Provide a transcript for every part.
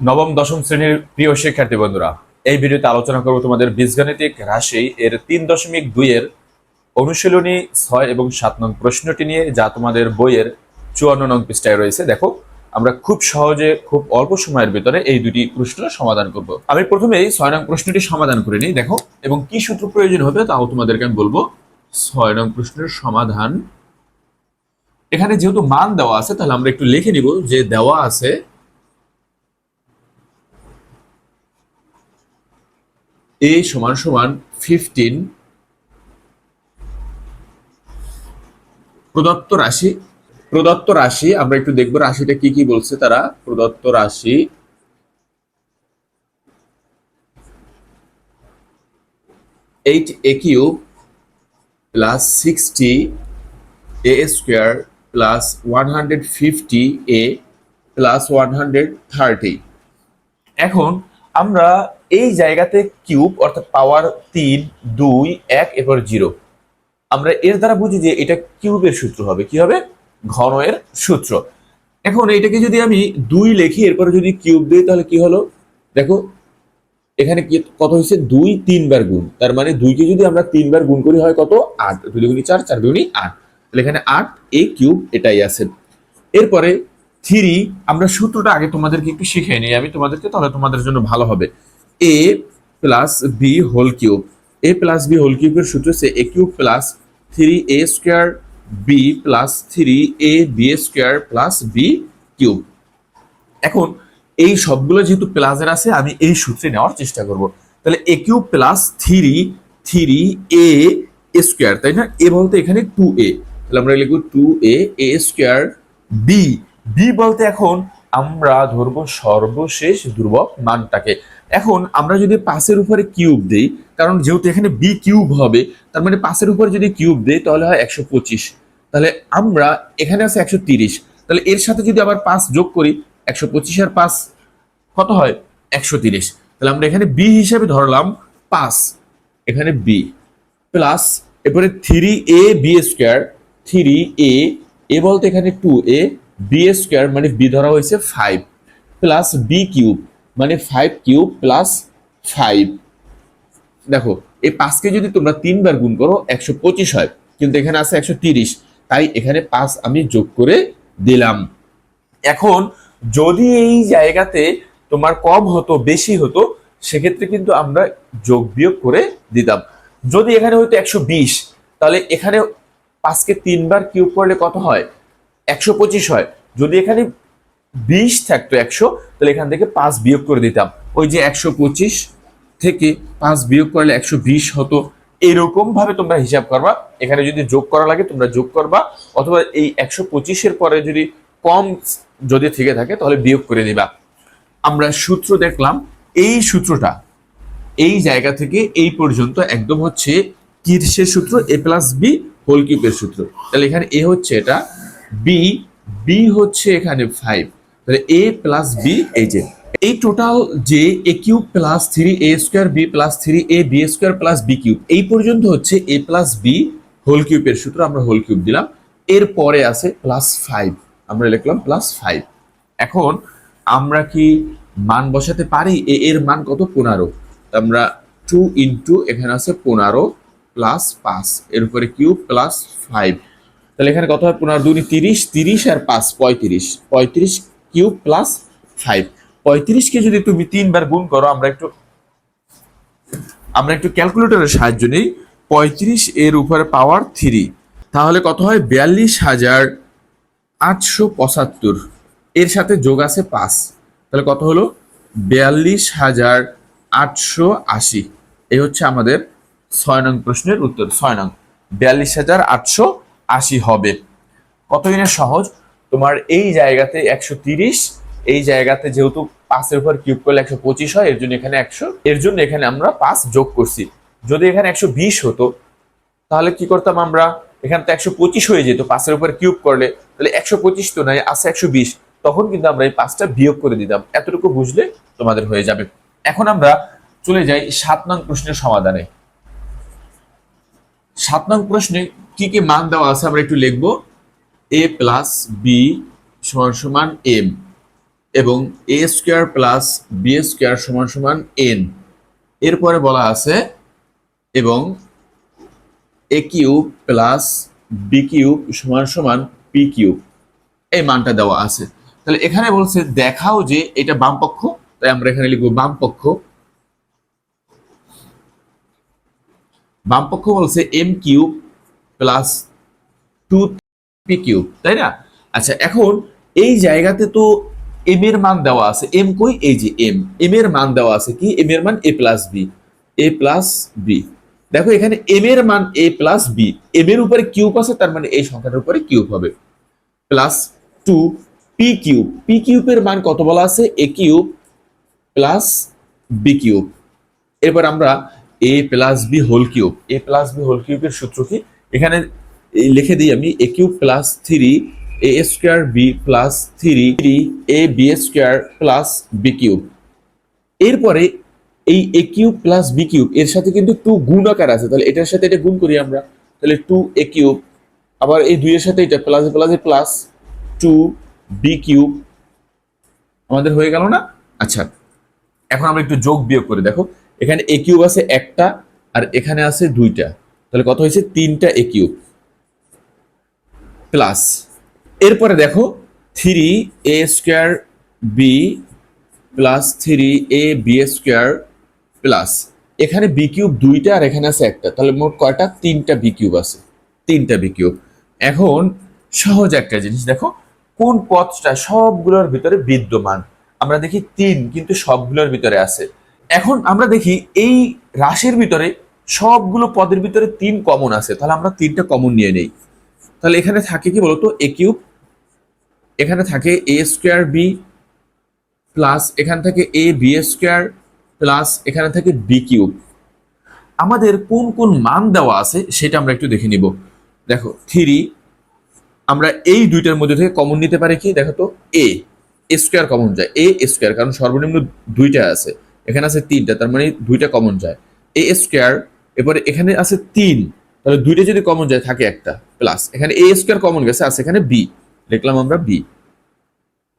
নবম, দশম শ্রেণির প্রিয় শিক্ষার্থী বন্ধুরা, এই ভিডিওতে আলোচনা করব তোমাদের বীজগাণিতিক রাশি এর তিন দশমিক দুইয়ের অনুশীলনী ছয় এবং সাত নং প্রশ্নটি নিয়ে, যা তোমাদের বইয়ের চুয়ান্ন নং পৃষ্ঠায় রয়েছে। দেখো, আমরা খুব সহজে, খুব অল্প সময়ের ভিতরে এই দুটি প্রশ্ন সমাধান করব। আমি প্রথমেই ছয় নং প্রশ্নটি সমাধান করে নিই, দেখো, এবং কি সূত্র প্রয়োজন হবে তাও তোমাদেরকে আমি বলব। ছয় নং প্রশ্নের সমাধান। এখানে যেহেতু মান দেওয়া আছে, তাহলে আমরা একটু লিখে নিব যে দেওয়া আছে এ সমান সমান ফিফটিন প্রদত্ত রাশি প্রদত্ত রাশি, আমরা একটু দেখব রাশিটা কি কি বলছে তারা, প্রদত্ত রাশি eight A cube plus sixty A square plus one hundred fifty A plus one hundred thirty এখন আমরা এই জায়গাতে কিউব, অর্থাৎ পাওয়ার তিন, দুই, এক, এরপর জিরো। আমরা এর দ্বারা বুঝি যে এটা কিউবের সূত্র হবে। কি হবে? ঘন এর সূত্র। এখন এটাকে যদি আমি দুই লিখি, এরপরে যদি কিউব দিই, তাহলে কি হলো? দেখো, এখানে কত হয়েছে? দুই তিনবার গুণ। তার মানে দুইকে যদি আমরা তিনবার গুণ করি, হয় কত? আট। দুই দুগুণি চার চার দুগুণি আট। তাহলে এখানে আট, এ কিউব, এটাই আছে। এরপরে থ্রি, আমরা সূত্রটা আগে তোমাদেরকে একটু শিখিয়ে নিই। আমি তোমাদেরকে তাহলে তোমাদের জন্য ভালো হবে। A plus B whole cube. A plus B whole কিউবের সূত্র হচ্ছে A cube plus three A square B plus three A B square plus B cube. এখন, এই সবগুলো যেহেতু প্লাসের আছে, আমি এই সূত্রে নেওয়ার চেষ্টা করব। তাহলে A cube plus three three A square, তাই না? এ বলতে এখানে টু এ। তাহলে আমরা লিখব two A A square B. B বলতে এখন আমরা ধরবো সর্বশেষ ধ্রুবক মানটাকে। এখন আমরা যদি পাঁচের উপরে কিউব দেই, কারণ যেহেতু এখানে বি কিউব হবে, তার মানে পাঁচের উপরে যদি কিউব দেই, তাহলে হয় একশো পঁচিশ। তাহলে আমরা, এখানে আছে একশো তিরিশ। তাহলে এর সাথে যদি আবার পাঁচ যোগ করি, একশো পঁচিশ আর পাঁচ, কত হয়? একশো তিরিশ। তাহলে আমরা এখানে বি হিসাবে ধরলাম পাঁচ। এখানে বি প্লাস এরপরে three A B square three A A বলতে এখানে টু এ বি স্কোয়ার মানে বি ধরা হয়েছে ফাইভ প্লাস বি কিউব মানে ফাইভ কিউব প্লাস ফাইভ দেখো, এই পাঁচকে যদি তোমরা তিনবার গুণ করো, একশো পঁচিশ হয়। কিন্তু এখানে আছে একশো তিরিশ। তাই এখানে পাঁচ আমি যোগ করে দিলাম। এখন যদি এই জায়গাতে তোমার কম হতো, বেশি হতো, সেক্ষেত্রে কিন্তু আমরা যোগ বিয়োগ করে দিতাম। যদি এখানে হয়তো একশো বিশ, তাহলে এখানে পাঁচকে তিনবার কিউব করলে কত হয়? একশো পঁচিশ হয়। যদি এখানে বিশ থাকতো একশো, তাহলে এখান থেকে পাঁচ বিয়োগ করে দিতাম। ওই যে একশো পঁচিশ থেকে পাঁচ বিয়োগ করলে একশো বিশ হতো। এরকম ভাবে তোমরা হিসাব করবা। এখানে যদি যোগ করা লাগে, তোমরা যোগ করবা। অথবা এই একশো পঁচিশের পরে যদি কম যদি থেকে থাকে, তাহলে বিয়োগ করে দিবা। আমরা সূত্র দেখলাম, এই সূত্রটা এই জায়গা থেকে এই পর্যন্ত একদম হচ্ছে কির্সের সূত্র? এ প্লাস বি হোল কিউবের সূত্র। তাহলে এখানে এ হচ্ছে এটা। বি বি হচ্ছে এখানে ফাইভ তাহলে এ প্লাস বি এই যে। এই টোটাল যে A cube plus three A square B plus three A B square plus B cube এই পর্যন্ত হচ্ছে এ প্লাস বি হোল কিউবের সূত্র, আমরা হোল কিউব দিলাম। এর পরে আছে প্লাস ফাইভ আমরা লিখলাম প্লাস ফাইভ এখন আমরা কি মান বসাতে পারি? এ এর মান কত? পনেরো। আমরা টু ইন্টু এখানে আছে পনেরো প্লাস পাঁচ। এর উপরে কিউব প্লাস ফাইভ তাহলে এখানে কত হয়? পনেরো, দুই, তিরিশ তিরিশ আর পাঁচ, পঁয়ত্রিশ। পঁয়ত্রিশ কিউব প্লাস ফাইভ। পঁয়ত্রিশকে যদি তুমি তিনবার গুণ করো, আমরা একটু আমরা একটু ক্যালকুলেটরের সাহায্য নিই। পঁয়ত্রিশ এর উপরে পাওয়ার থ্রি। তাহলে কত হয়? বিয়াল্লিশ হাজার আটশো পঁচাত্তর। এর সাথে যোগ আছে পাঁচ। তাহলে কত হলো? বিয়াল্লিশ হাজার আটশো আশি। এই হচ্ছে আমাদের ছয় নং প্রশ্নের উত্তর। ছয় নং। বিয়াল্লিশ হাজার আটশো আশি হবে। কতদিনের সহজ? তোমার এই জায়গাতে একশো তিরিশ, এই জায়গাতে যেহেতু পাঁচের উপর কিউব করলে একশো পঁচিশ হয়, এর জন্য এখানে একশো, এর জন্য এখানে আমরা পাঁচ যোগ করছি। যদি এখানে একশো বিশ হতো, তাহলে কি করতাম আমরা? এখানে তো একশো পঁচিশ হয়ে যেত পাঁচের উপর কিউব করলে। তাহলে একশো পঁচিশ তো নয় আছে একশো বিশ। তখন কিন্তু আমরা এই পাঁচটা বিয়োগ করে দিতাম। এতটুকু বুঝলে তোমাদের হয়ে যাবে। এখন আমরা চলে যাই সাত নং প্রশ্নের সমাধানে। সাত নং প্রশ্নে কি কি মান দেওয়া আছে আমরা একটু লিখব। এ প্লাস বি সমান সমান এম এবং A square plus B square সমান সমান এন এরপরে বলা আছে এবং A cube plus B cube সমান সমান পি কিউব এই মানটা দেওয়া আছে। তাহলে এখানে বলছে দেখাও যে এটা বাম পক্ষ তাই আমরা এখানে লিখব বাম পক্ষ বাম পক্ষ বলছে M cube plus two P cube তাই না? আচ্ছা এখন এই জায়গাতে তো এম এর মান দেওয়া আছে। এম কই? এই যে এম এম এর মান দেওয়া আছে কি? এম এর মান A plus B A plus B দেখো, এখানে এম এর মান এ প্লাস বি এম এর উপরে কিউব আছে, তার মানে এই সংখ্যাটার উপরে কিউব হবে। Plus two P cube P কিউবের মান কত বলা আছে? A cube plus B cube এরপর আমরা A plus B whole cube A plus B whole কিউবের সূত্র কি? এখানে লিখে দিই আমি A cube plus three A square B plus three three A B square plus B cube এরপরে এই A cube plus B cube এর সাথে কিন্তু টু গুণ আকার আছে, তাহলে এটার সাথে এটা গুণ করি আমরা। তাহলে টু এ কিউব আবার এই দুইয়ের সাথে এটা plus plus plus two B cube আমাদের হয়ে গেল না? আচ্ছা এখন আমরা একটু যোগ বিয়োগ করে দেখো। এখানে এ কিউব আছে একটা, আর এখানে আছে দুইটা। তাহলে কত হয়েছে? তিনটা এ কিউব প্লাস এরপরে দেখো three A square B plus three A B square plus এখানে বি কিউব দুইটা আর এখানে আছে একটা। তাহলে মোট কয়টা? তিনটা বি কিউব আছে। তিনটা বি কিউব এখন সহজ একটা জিনিস দেখো, কোন পথটা সবগুলোর ভিতরে বিদ্যমান? আমরা দেখি তিন, কিন্তু সবগুলোর ভিতরে আছে। এখন আমরা দেখি এই রাশির ভিতরে সবগুলো পদের ভিতরে তিন কমন আছে। তাহলে আমরা তিনটা কমন নিয়ে নেই। তাহলে এখানে থাকে কি বলতো? এ কিউব এখানে থাকে এ স্কোয়ার বি প্লাস এখানে থাকে এ বি স্কোয়ার প্লাস এখানে থাকে বি কিউব আমাদের কোন কোন মান দেওয়া আছে সেটা আমরা একটু দেখে নিব। দেখো থ্রি আমরা এই দুইটার মধ্যে থেকে কমন নিতে পারি কি? দেখো তো এ স্কোয়ার কমন যায়। এ স্কোয়ার কারণ সর্বনিম্ন দুইটা আছে। এখানে আছে তিনটা, তার মানে দুইটা কমন যায়। এ স্কোয়ার এরপরে এখানে আছে তিন, তাহলে দুইটা যদি কমন যায়, থাকে একটা প্লাস এখানে এ স্কোয়ার কমন গেছে, আছে এখানে বি লিখলাম আমরা বি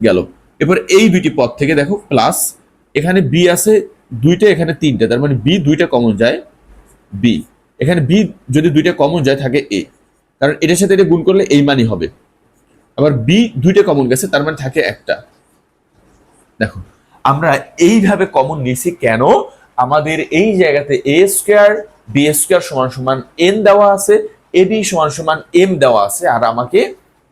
গেল। এরপর এই দুইটি পদ থেকে দেখো প্লাস এখানে বি আছে, দুইটা, এখানে তিনটা, তার মানে বি দুইটা কমন যায় বি এখানে বি যদি দুইটা কমন যায়, থাকে এ কারণ এটার সাথে এটা গুণ করলে এই মানই হবে। আবার বি দুইটা কমন গেছে, তার মানে থাকে একটা। দেখো আমরা এইভাবে কমন নিছি কেন? আমাদের এই জায়গাতে এ স্কোয়ার বি স্কোয়ার সমান সমান এন দেওয়া আছে এ বি সমান সমান এম দেওয়া আছে, আর আমাকে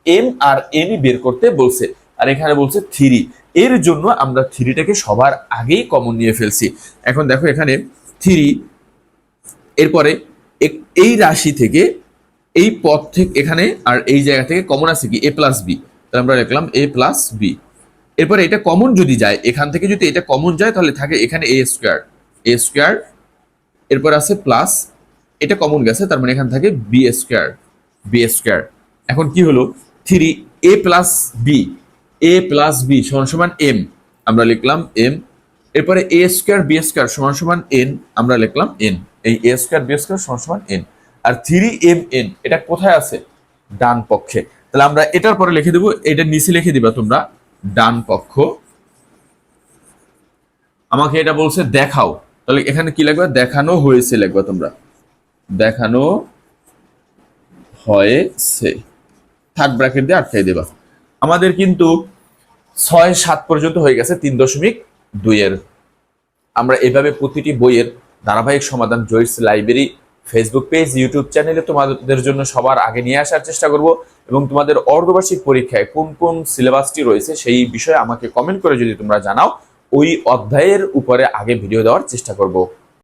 এম আর এমই বের করতে বলছে। আর এখানে বলছে থ্রি এর জন্য আমরা থ্রিটাকে সবার আগেই কমন নিয়ে ফেলছি। এখন দেখো এখানে থ্রি এরপরে এই রাশি থেকে এই পথ থেকে, এখানে আর এই জায়গা থেকে কমন আছে কি? এ প্লাস বি তাহলে আমরা লিখলাম এ প্লাস বি এরপরে এটা কমন যদি যায়, এখান থেকে যদি এটা কমন যায়, তাহলে থাকে এখানে এ স্কোয়ার এ স্কোয়ার এরপর আছে প্লাস এটা কমন গেছে, তার মানে এখানে থাকে বি স্কোয়ার বি স্কোয়ার এখন কি হলো? Three A plus B A plus B সমান সমান এম আমরা লিখলাম এম এরপরে এ স্কোয়ার বি স্কোয়ার সমান সমান এন আমরা লিখলাম এন এই এ স্কোয়ার বি স্কোয়ার সমান সমান এন আর থ্রি এম এন এটা কোথায় আছে? ডান পক্ষে। তাহলে আমরা এটার পরে লিখে দেবো, এটা নিচে লিখে দিবা তোমরা। ডান পক্ষ। আমাকে এটা বলছে দেখাও। তাহলে এখানে কি লাগবে? দেখানো হয়েছে লিখবা তোমরা। দেখানো হয়েছে। থার্ড ব্র্যাকেট দিয়ে আটকাই দেবা। আমাদের কিন্তু ছয় সাত পর্যন্ত হয়ে গেছে, তিন দশমিক দুইয়ের। আমরা এভাবে প্রতিটি বইয়ের ধারাবাহিক সমাধান Joy's library, Facebook page, YouTube চ্যানেলে তোমাদের জন্য সবার আগে নিয়ে আসার চেষ্টা করব। এবং তোমাদের অর্ধবার্ষিক পরীক্ষায় কোন কোন সিলেবাসটি রয়েছে সেই বিষয়ে আমাকে কমেন্ট করে যদি তোমরা জানাও, ওই অধ্যায়ের উপরে আগে ভিডিও দেওয়ার চেষ্টা করব।